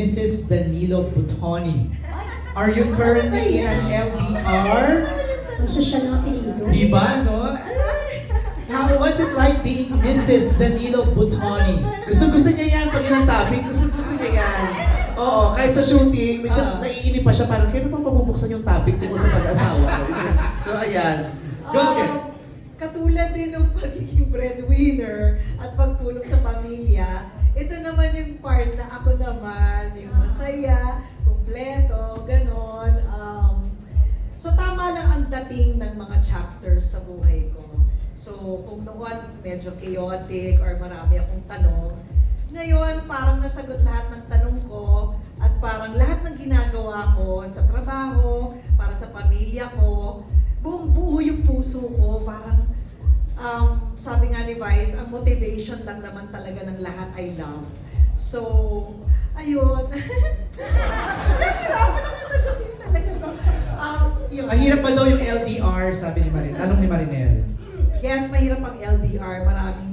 Mrs. Danilo Butoni. Are you currently in an LDR? Ang sosyal ng apelido. Diba, no? How, what's it like being Mrs. Danilo Butoni? Gusto gusto niya yan pag yun ang topic. Gusto gusto niya yan. Oo, kahit sa shooting, minsan Ah. naiinip pa siya parang kailan bang mabubuksan yung topic tungkol sa pag-asawa so ayan. Go, Um, Ken. katulad din ng pagiging breadwinner at pagtulong sa pamilya, ito naman yung part na ako naman, yung masaya, kumpleto, ganon. Um, so tama lang ang dating ng mga chapters sa buhay ko. So kung noon medyo chaotic or marami akong tanong, ngayon parang nasagot lahat ng tanong ko at parang lahat ng ginagawa ko sa trabaho, para sa pamilya ko, buong buo yung puso ko, parang um, sabi nga ni Vice, ang motivation lang naman talaga ng lahat ay love. So, ayun. Nahihirapan ako sagutin talaga to. Um, yun. Ang hirap pa daw yung LDR, sabi ni Marin. Tanong ni Marinel. Yes, mahirap ang LDR. Maraming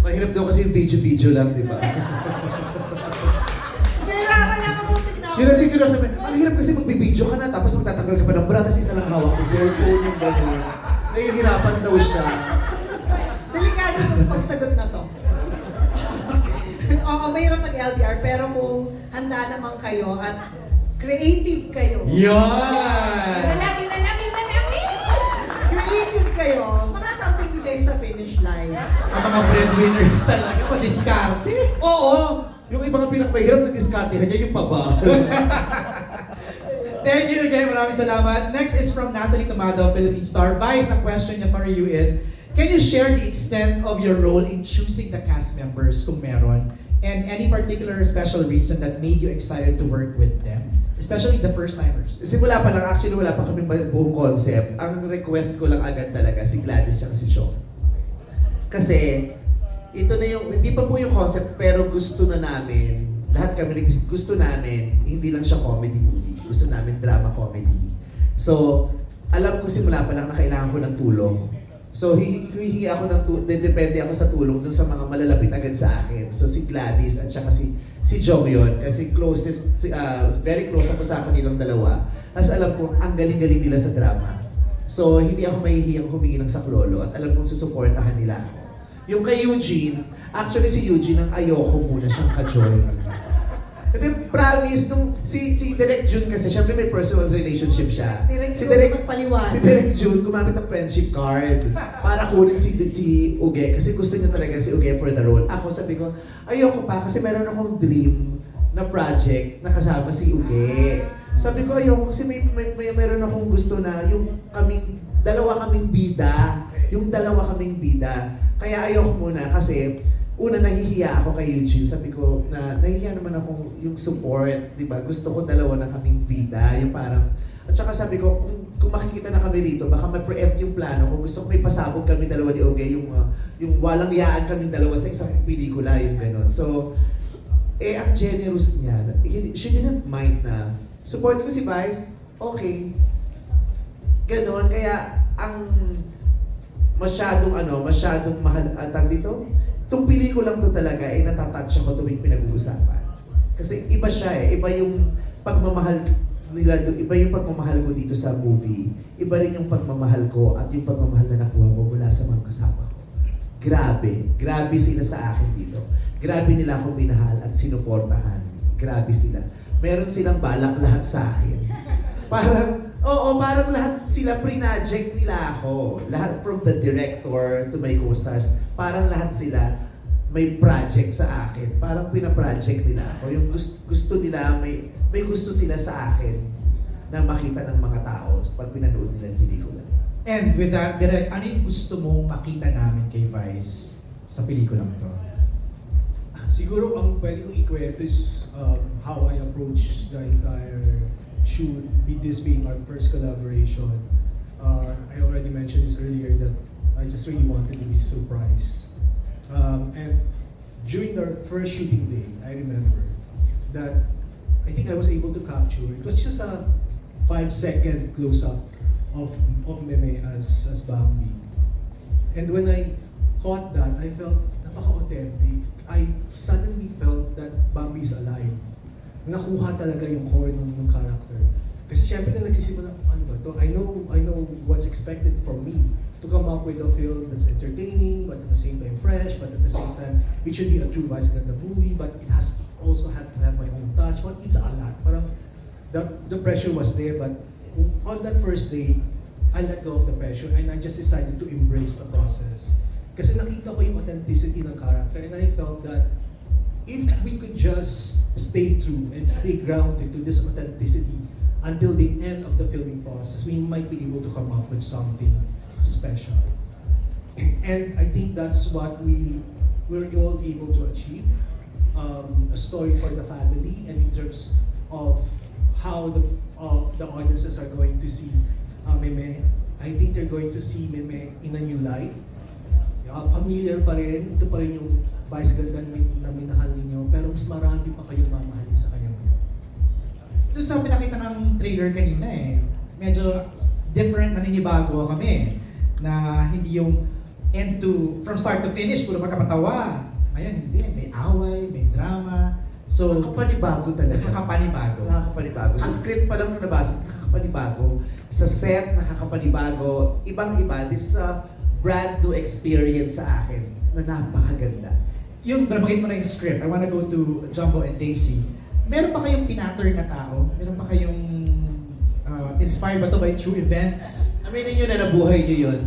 Mahirap daw kasi yung video-video lang, di ba? Nahirapan lang ako Yun ang siguro sabi, ang hirap kasi magbibideo ka na tapos magtatanggal ka pa ng bra kasi isa lang hawak ko cellphone yung gano'n. Nahihirapan daw siya. Delikado itong pagsagot na to. Oo, mahirap mag-LDR, pero kung handa naman kayo at creative kayo. Yan! Lalaki, lalaki, lalaki! Creative kayo, makakarating din kayo sa finish line. Ang mga breadwinners talaga, madiskarte. Oo! Yung ibang pinakamahirap na diskartehan niya yung paba. Thank you again. Maraming salamat. Next is from Natalie Tomado, Philippine Star. Vice, ang question niya for you is, can you share the extent of your role in choosing the cast members kung meron? And any particular special reason that made you excited to work with them? Especially the first-timers. Simula pa lang, actually wala pa kami buong concept. Ang request ko lang agad talaga si Gladys at si Sean. Kasi, ito na yung, hindi pa po yung concept, pero gusto na namin, lahat kami gusto namin, hindi lang siya comedy movie. Gusto namin drama comedy. So, alam ko simula pa lang na kailangan ko ng tulong. So, hi- hihingi ako ng tulong, depende ako sa tulong dun sa mga malalapit agad sa akin. So, si Gladys at saka si, si Jong yun. Kasi closest, si, ah, very close ako sa akin nilang dalawa. Tapos alam ko, ang galing-galing nila sa drama. So, hindi ako mahihiyang humingi ng saklolo at alam kong susuportahan nila ako. Yung kay Eugene, actually si Eugene ang ayoko muna siyang ka-join. Ito yung promise nung si si Direk June kasi syempre may personal relationship siya. Direk si Direk magpaliwanag. Si Direk June gumamit ng friendship card para kunin si si Uge kasi gusto niya talaga si Uge for the role. Ako sabi ko, ayoko pa kasi meron akong dream na project na kasama si Uge. Sabi ko ayoko kasi may, may, may meron akong gusto na yung kaming dalawa kaming bida, yung dalawa kaming bida. Kaya ayoko muna kasi una nahihiya ako kay Eugene. Sabi ko na nahihiya naman ako yung support, 'di ba? Gusto ko dalawa na kaming bida, yung parang at saka sabi ko, kung, kung makikita na kami rito, baka ma-preempt yung plano. Kung gusto ko may pasabog kami dalawa ni Oge, yung, uh, yung walang yaan kami dalawa sa isang pelikula, yung gano'n. So, eh, ang generous niya. He- She didn't mind na, support ko si Vice, okay. Ganon, kaya ang masyadong ano, masyadong mahal, atag dito, itong pelikulang to talaga, eh, natatouch ako tuwing pinag-uusapan. Kasi iba siya eh, iba yung pagmamahal nila, do- iba yung pagmamahal ko dito sa movie, iba rin yung pagmamahal ko at yung pagmamahal na nakuha ko mula sa mga kasama ko. Grabe, grabe sila sa akin dito. Grabe nila ako minahal at sinuportahan. Grabe sila. Meron silang balak lahat sa akin. Parang, oo, parang lahat sila pre-project nila ako. Lahat from the director to my co-stars, parang lahat sila may project sa akin. Parang pina-project nila ako. Yung gusto, gusto nila, may, may gusto sila sa akin na makita ng mga tao pag pinanood nila yung pelikula. And with that, Direk, ano yung gusto mong makita namin kay Vice sa pelikulang to? Siguro ang pwede kong ikwento is um, how I approach the entire shoot, be this being our first collaboration. Uh, I already mentioned this earlier that I just really wanted to be surprised. Um, and during the first shooting day, I remember that I think I was able to capture, it was just a five second close up of, of Meme as, as Bambi. And when I caught that, I felt napaka-authentic. I suddenly felt that Bambi is alive. Nakuha talaga yung core ng, ng character. Kasi syempre na nagsisimula, ano ba to? I know, I know what's expected from me to come up with a film that's entertaining, but at the same time fresh, but at the same time, it should be a true Vice Ganda movie, but it has to also have to have my own touch. But it's a lot. Parang the, the pressure was there, but on that first day, I let go of the pressure and I just decided to embrace the process. Kasi nakita ko yung authenticity ng character and I felt that if we could just stay true and stay grounded to this authenticity until the end of the filming process, we might be able to come up with something special. And I think that's what we were all able to achieve. Um, a story for the family and in terms of how the uh, the audiences are going to see uh, Meme. I think they're going to see Meme in a new light. Uh, familiar pa rin, ito pa rin yung vice ganda na min- na minahal ninyo, pero mas marami pa kayong mamahalin sa kanya ngayon. Doon sa pinakita ng trailer kanina eh, medyo different, naninibago kami. Na hindi yung end to, from start to finish, puro magkapatawa. Ngayon, hindi. May away, may drama. So, Nakakapanibago talaga. nakakapanibago. Nakakapanibago. Sa script pa lang nung nabasa, nakakapanibago. Sa set, nakakapanibago. Ibang-iba. This is a brand new experience sa akin na napakaganda. Yung, nabanggit mo na yung script, I wanna go to Jumbo and Daisy. Meron pa kayong pinattern na tao? Meron pa kayong uh, inspired ba to by true events? Aminin nyo na nabuhay nyo yun.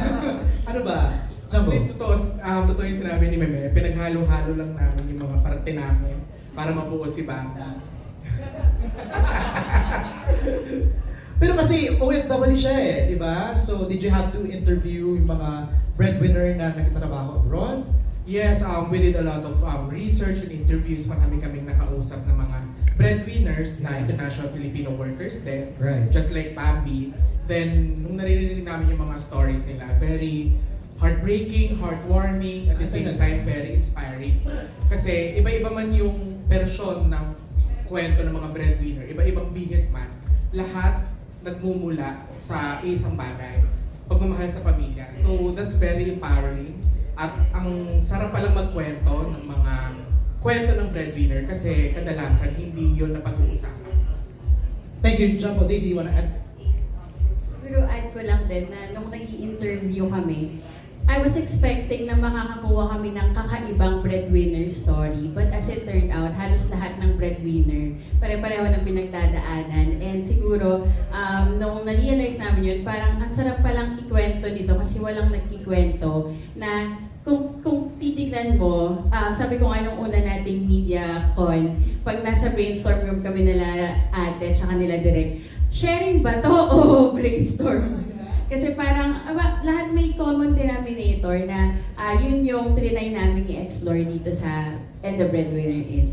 ano ba? Jumbo? Actually, totoo, um, totoo yung sinabi ni Meme, pinaghalo-halo lang namin yung mga parte namin para mabuo si Banda. Pero kasi OFW siya eh, di ba? So, did you have to interview yung mga breadwinner na nagtatrabaho abroad? Yes, um, we did a lot of um, research and interviews. Marami kaming nakausap ng mga breadwinners na international Filipino workers din. Right. Just like Bambi. Then, nung naririnig namin yung mga stories nila, very heartbreaking, heartwarming, at the Ah, same time very inspiring. Kasi iba-iba man yung version ng kwento ng mga breadwinner, iba-ibang businessman, lahat nagmumula sa isang bagay, pagmamahal sa pamilya. So that's very empowering. At ang sarap palang magkwento ng mga kwento ng breadwinner kasi kadalasan hindi yun napag-uusapan. Thank you, Jumbo. Daisy, you wanna add? Siguro add ko lang din na nung nag interview kami, I was expecting na makakakuha kami ng kakaibang breadwinner story. But as it turned out, halos lahat ng breadwinner, pare-pareho ng pinagdadaanan. And siguro, um, nung na-realize namin yun, parang ang sarap palang ikwento nito kasi walang nagkikwento na kung, kung titignan mo, um, sabi ko nga nung una nating media con, pag nasa brainstorm room kami nila ate, tsaka nila direct, sharing ba to o brainstorm? Kasi parang aba, lahat may common denominator na ah, yun yung trinay namin i-explore dito sa And the Breadwinner is.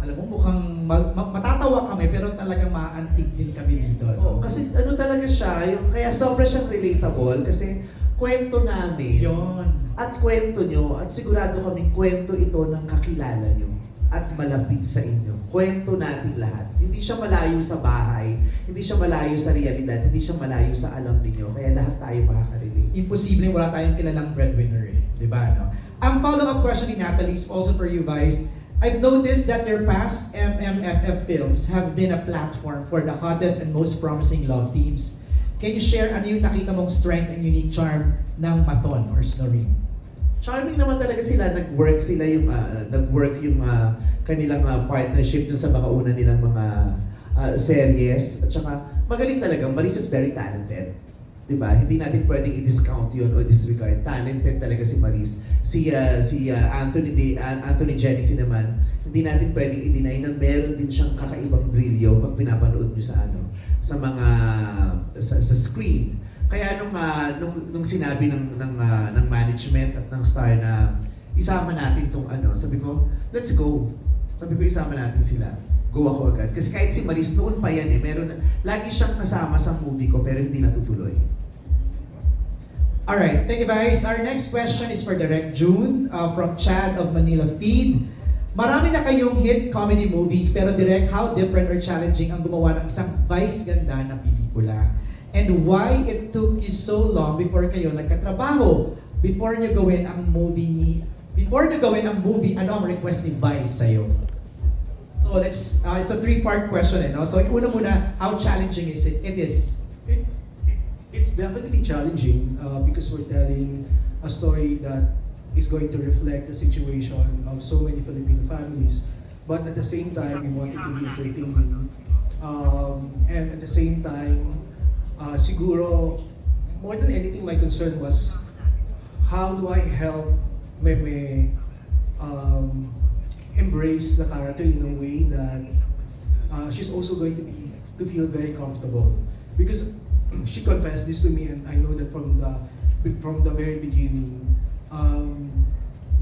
Alam mo, mukhang mag- ma- matatawa kami pero talagang maantig din kami dito. Oo, kasi ano talaga siya, yung, kaya sobra siyang relatable kasi kwento namin. Yun. At kwento nyo, at sigurado kami kwento ito ng kakilala nyo at malapit sa inyo. Kwento natin lahat. Hindi siya malayo sa bahay, hindi siya malayo sa realidad, hindi siya malayo sa alam ninyo. Kaya lahat tayo makaka-relate. Imposible wala tayong kilalang breadwinner eh. Di ba? No? Ang follow-up question ni Natalie is also for you guys. I've noticed that your past MMFF films have been a platform for the hottest and most promising love teams. Can you share ano yung nakita mong strength and unique charm ng Maton or Snoreen? Charming naman talaga sila, nag-work sila yung, ah, nag-work yung ah, kanilang ah, partnership dun sa mga una nilang mga ah, series. At saka, magaling talaga, Maris is very talented. Diba? Hindi natin pwedeng i-discount yun o disregard. Talented talaga si Maris. Si, ah, si ah, Anthony, De, ah, Anthony Jennings naman, hindi natin pwedeng i-deny na meron din siyang kakaibang brilyo pag pinapanood nyo sa ano, sa mga, sa, sa screen. Kaya nung, ah, nung, nung sinabi ng, ng, ah, ng management at ng star na isama natin tong ano, sabi ko, let's go. Sabi ko, isama natin sila. Go ako agad. Kasi kahit si Maris noon pa yan eh, meron, lagi siyang kasama sa movie ko pero hindi natutuloy. Alright, thank you guys. Our next question is for Direct June uh, from Chad of Manila Feed. Marami na kayong hit comedy movies pero Direct, how different or challenging ang gumawa ng isang vice ganda na pelikula? And why it took you so long before kayo nagkatrabaho? Before nyo gawin ang movie ni before nyo gawin ang movie, ano ang request ni Vice sa'yo? So let's, uh, it's a three-part question eh, no? So una muna, how challenging is it? It is. It, it, it's definitely challenging uh, because we're telling a story that is going to reflect the situation of so many Filipino families. But at the same time, we want it to be entertaining. Um, and at the same time, uh, siguro, more than anything, my concern was how do I help Meme um, embrace the character in a way that uh, she's also going to be to feel very comfortable. Because she confessed this to me and I know that from the from the very beginning um,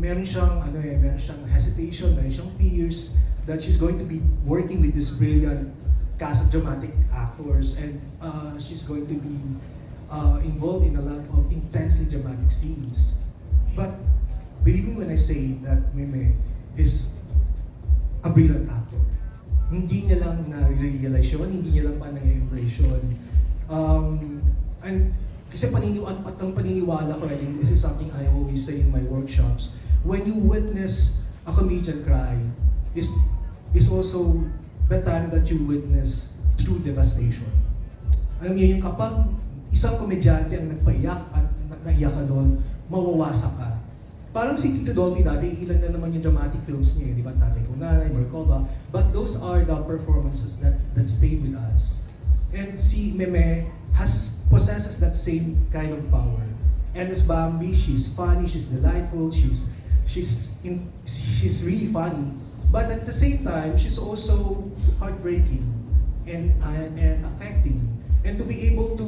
meron siyang ano eh meron siyang hesitation meron siyang fears that she's going to be working with this brilliant cast of dramatic actors and uh, she's going to be uh, involved in a lot of intensely dramatic scenes but believe me when I say that Meme is a brilliant actor. Hindi niya lang na-realize yun, hindi niya lang pa na-embrace yun. Um, and kasi paniniwala, at ang paniniwala ko rin, this is something I always say in my workshops, when you witness a comedian cry, is is also the time that you witness true devastation. Alam niyo, yung kapag isang komedyante ang nagpaiyak at na- naiyak ka doon, mawawasak ka. Parang si Tito Dolphy dati, ilan na naman yung dramatic films niya, eh, di ba? Tatay Kong Nanay, Markova. But those are the performances that, that stayed with us. And si Meme has possesses that same kind of power. And as Bambi, she's funny, she's delightful, she's she's in, she's really funny. But at the same time, she's also heartbreaking and uh, and affecting. And to be able to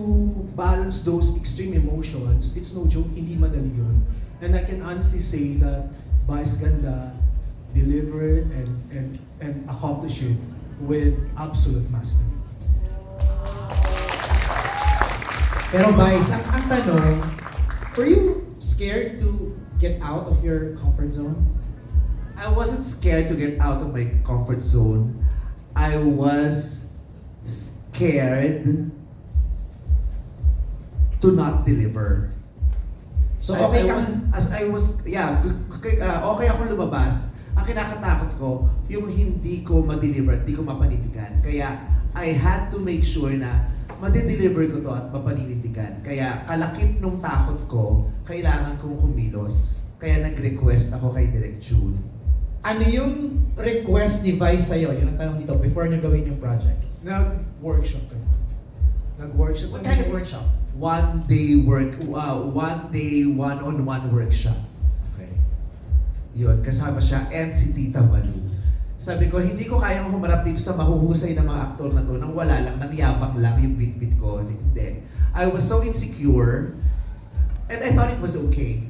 balance those extreme emotions, it's no joke, hindi madali yun. And I can honestly say that Vice Ganda delivered and, and, and accomplished it with absolute mastery. Pero Vice, ang, ang tanong, were you scared to get out of your comfort zone? I wasn't scared to get out of my comfort zone. I was scared to not deliver. So I- okay I ka was, as I was, yeah, okay, uh, okay ako lumabas. Ang kinakatakot ko, yung hindi ko ma-deliver, hindi ko mapanindigan. Kaya, I had to make sure na madideliver ko to at mapaninindigan. Kaya, kalakip nung takot ko, kailangan kong kumilos. Kaya nag-request ako kay Direk June. Ano yung request ni Vice sa'yo? Yun ang tanong dito, before nyo gawin yung project. Nag-workshop kami. Nag-workshop What kind of workshop? One day work, uh, one day one-on-one workshop. Okay. Yun, kasama siya and si Tita Malu. Sabi ko, hindi ko kayang humarap dito sa mahuhusay ng mga aktor na to nang wala lang, nang yabang lang yung bit-bit ko. Hindi. I was so insecure and I thought it was okay.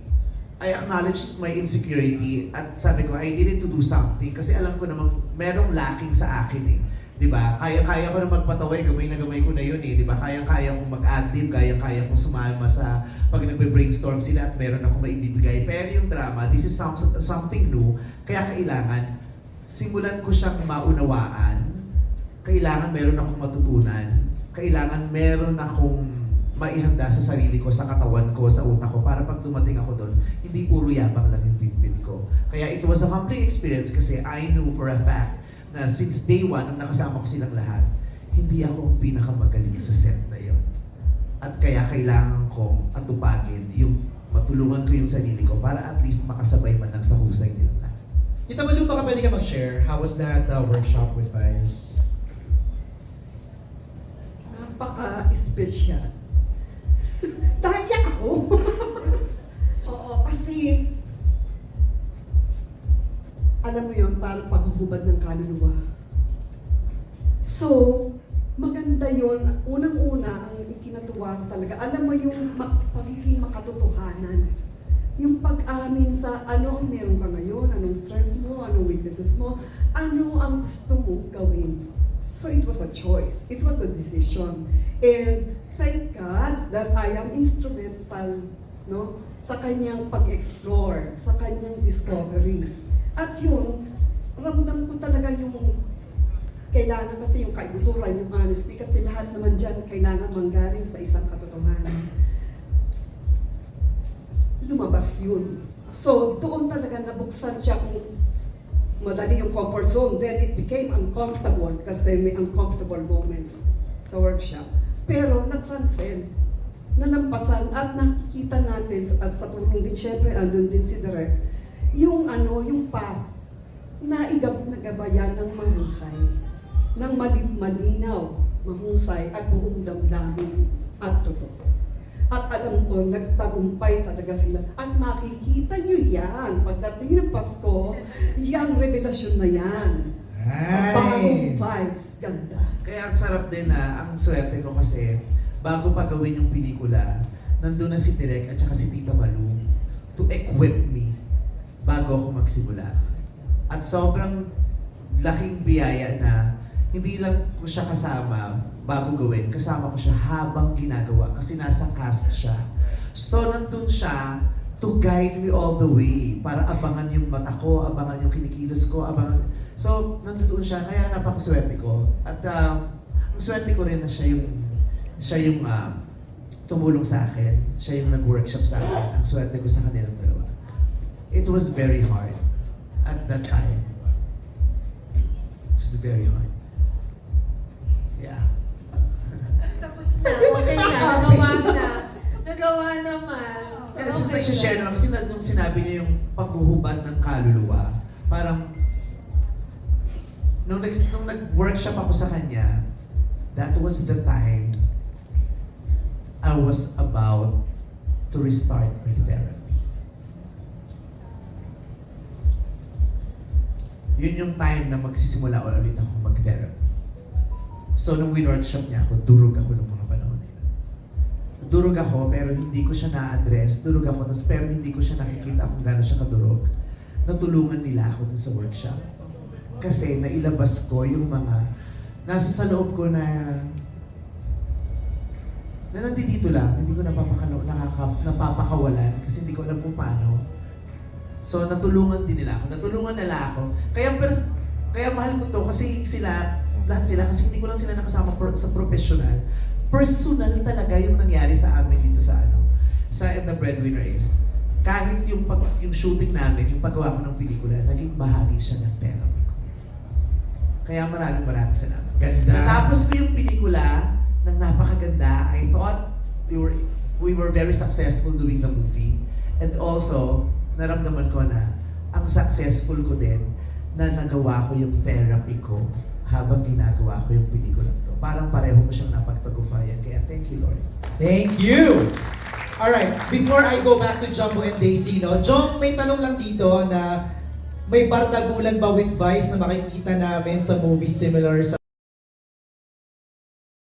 I acknowledged my insecurity at sabi ko, I needed to do something kasi alam ko namang merong lacking sa akin eh. 'Di ba? Kaya-kaya ko na magpataway, gamay na gamay ko na yun eh, 'di ba? Kaya-kaya kong mag-adlib, kaya-kaya kong sumama sa pag nagbe-brainstorm sila at meron ako maibibigay. Pero yung drama, this is some, something new, kaya kailangan simulan ko siyang maunawaan. Kailangan meron akong matutunan. Kailangan meron akong maihanda sa sarili ko, sa katawan ko, sa utak ko, para pag dumating ako doon, hindi puro yabang lang yung bit ko. Kaya it was a humbling experience kasi I knew for a fact na since day one, nung nakasama ko silang lahat, hindi ako ang pinakamagaling sa set na yon. At kaya kailangan kong atupagin yung matulungan ko yung sarili ko para at least makasabay man lang sa husay nilang lahat. Tita Malu, baka pwede ka mag-share? How was that uh, workshop with Vice? napaka-espesyal. Naiyak ako. Oo, kasi alam mo yun, parang paghuhubad ng kaluluwa. So, maganda yon Unang-una, ang ikinatuwa talaga, alam mo yung ma- pagiging makatotohanan. Yung pag-amin sa ano ang meron ka ngayon, anong strength mo, anong weaknesses mo, ano ang gusto mo gawin. So it was a choice. It was a decision. And thank God that I am instrumental no, sa kanyang pag-explore, sa kanyang discovery. At yun, ramdam ko talaga yung kailangan kasi yung kaibuturan, yung honesty, kasi lahat naman dyan kailangan manggaling sa isang katotohanan. Lumabas yun. So, doon talaga nabuksan siya kung madali yung comfort zone. Then it became uncomfortable kasi may uncomfortable moments sa workshop. Pero na-transcend, nalampasan at nakikita natin sa- at sa tulong din, syempre, andun din si Direk, yung ano, yung path na igab nagabayan ng mahusay, ng mali malinaw, mahusay at buong damdamin at totoo. At alam ko, nagtagumpay talaga sila. At makikita nyo yan, pagdating ng Pasko, yung revelasyon na yan. Sa bagong Nice. vice, ganda. Kaya ang sarap din na, ang swerte ko kasi, bago pa gawin yung pelikula, nandun na si Direk at saka si Tita Malu to equip me bago ako magsimula. At sobrang laking biyaya na hindi lang ko siya kasama bago gawin, kasama ko siya habang ginagawa kasi nasa cast siya. So nandun siya to guide me all the way para abangan yung mata ko, abangan yung kinikilos ko, abangan... So, nandoon siya, kaya napakaswerte ko. At um, ang swerte ko rin na siya yung siya yung um, tumulong sa akin. Siya yung nag-workshop sa akin. Ang swerte ko sa kanilang dalawa. It was very hard at that time. It was very hard. Yeah. Tapos na, okay na, nagawa na. Nagawa naman. So, Kasi okay okay nag-share naman, kasi na- nung sinabi niya yung paghuhubad ng kaluluwa, parang, nung, nag, nung nag-workshop ako sa kanya, that was the time I was about to restart my therapy. Yun yung time na magsisimula ulit ako mag-therapy. So, nung win-workshop niya ako, durog ako nung mga na. Durog ako, pero hindi ko siya na-address. Durog ako, tas, pero hindi ko siya nakikita kung gano'n siya kadurog. Natulungan nila ako dun sa workshop. Kasi nailabas ko yung mga nasa sa loob ko na na nandito lang, hindi ko napapakalo, nakaka, napapakawalan kasi hindi ko alam kung paano. So, natulungan din nila ako. Natulungan nila ako. Kaya, pero, kaya mahal ko to kasi sila, lahat sila, kasi hindi ko lang sila nakasama pro- sa professional. Personal talaga yung nangyari sa amin dito sa ano, sa And the Breadwinner is, kahit yung, pag, yung shooting namin, yung paggawa ko ng pelikula, naging bahagi siya ng therapy ko. Kaya maraming maraming salamat. Ganda. Natapos ko yung pelikula ng napakaganda. I thought we were we were very successful doing the movie. And also, naramdaman ko na ang successful ko din na nagawa ko yung therapy ko habang ginagawa ko yung pelikula to. Parang pareho ko siyang napagtagumpayan. Kaya thank you, Lord. Thank you! Alright, before I go back to Jumbo and Daisy, no? Jom, may tanong lang dito na may bardagulan ba with Vice na makikita namin sa movie similar sa